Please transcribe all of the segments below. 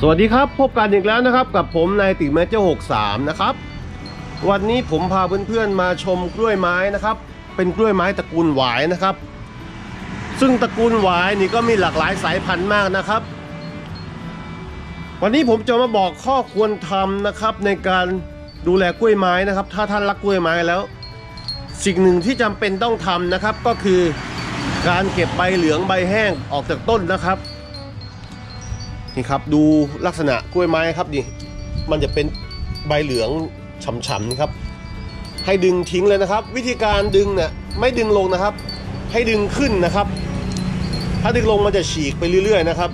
สวัสดีครับพบกันอีกแล้วนะครับกับผมนายติแมเจอร์63 นะครับ วันนี้ผมพาเพื่อนๆมาชมกล้วยไม้นะครับ เป็นกล้วยไม้ตระกูลหวายนะครับ ซึ่งตระกูลหวายนี่ก็มีหลากหลายสายพันธุ์มากนะครับ วันนี้ผมจะมาบอกข้อควรทำนะครับในการดูแลกล้วยไม้นะครับ ถ้าท่านรักกล้วยไม้แล้ว สิ่งหนึ่งที่จำเป็นต้องทำนะครับก็คือการเก็บใบเหลืองใบแห้งออกจากต้นนะครับ นี่ครับดูลักษณะกล้วยไม้ครับนี่มันจะเป็นใบเหลืองฉ่ำๆครับ ให้ดึงทิ้งเลยนะครับ วิธีการดึงเนี่ยไม่ดึงลงนะครับ ให้ดึงขึ้นนะครับ ถ้าดึงลงมันจะฉีกไปเรื่อย ๆ นะครับ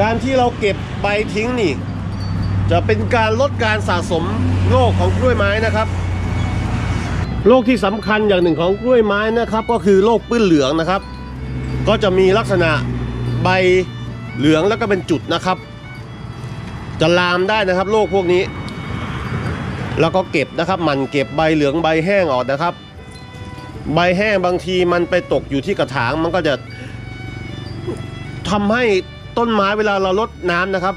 การที่เราเก็บใบทิ้งนี่ จะเป็นการลดการสะสมโรคของกล้วยไม้นะครับโรคที่สำคัญอย่างหนึ่งของกล้วยไม้นะครับ ก็คือโรคปื้นเหลืองนะครับ ก็จะมีลักษณะใบเหลืองแล้วก็เป็นจุดนะครับ จะลามได้นะครับโรคพวกนี้ แล้วก็เก็บนะครับหมันเก็บใบเหลืองใบแห้งออกนะครับ ใบแห้งบางทีมันไปตกอยู่ที่กระถางมันก็จะทำให้ต้นไม้เวลาเราลดน้ำนะครับ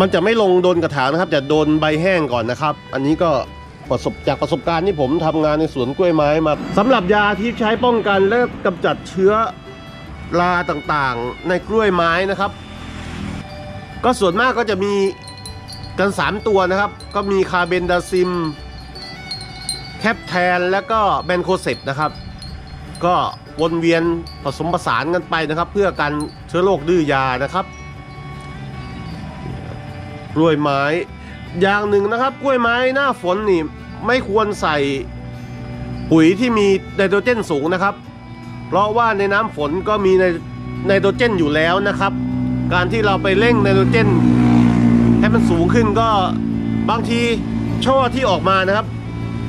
มันจะไม่ลงโดนกระถางนะครับ จะโดนใบแห้งก่อนนะครับ อันนี้ก็ ประสบจากประสบการณ์ที่ผมทำงานในสวนกล้วยไม้มาสำหรับยาที่ใช้ป้องกันและกำจัดเชื้อราต่างๆ ในกล้วยไม้นะครับ ก็ส่วนมากก็จะมีกัน 3 ตัวนะครับ ก็มีคาร์เบนดาซิม แคปแทน และก็แบนโคเซปนะครับ ก็วนเวียนผสมผสานกันไปนะครับ เพื่อกันเชื้อโรคดื้อยานะครับกล้วยไม้ อย่างหนึ่งนะครับกล้วยไม้หน้าฝนนี่ไม่ควรใส่ปุ๋ยที่มีไนโตรเจนสูงนะครับ เพราะว่าในน้ำฝนก็มีไนไนโตรเจนอยู่แล้วนะครับ การที่เราไปเร่งไนโตรเจนให้มันสูงขึ้นก็บางทีช่อที่ออกมานะครับ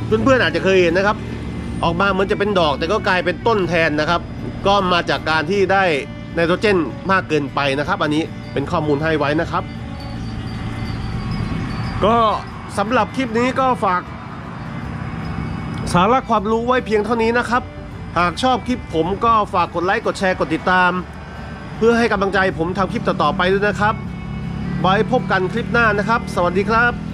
เพื่อนๆอาจจะเคยเห็นนะครับ ออกมาเหมือนจะเป็นดอก แต่ก็กลายเป็นต้นแทนนะครับ ก็มาจากการที่ได้ไนโตรเจนมากเกินไปนะครับ อันนี้เป็นข้อมูลให้ไว้นะครับ ก็สำหรับคลิปนี้ก็ฝาก สาระความรู้ไว้เพียงเท่านี้นะครับ หากชอบคลิปผมก็ฝากกดไลค์กดแชร์กดติดตาม เพื่อให้กำลังใจผมทำคลิปต่อๆไปด้วยนะครับไว้พบกันคลิปหน้านะครับ สวัสดีครับ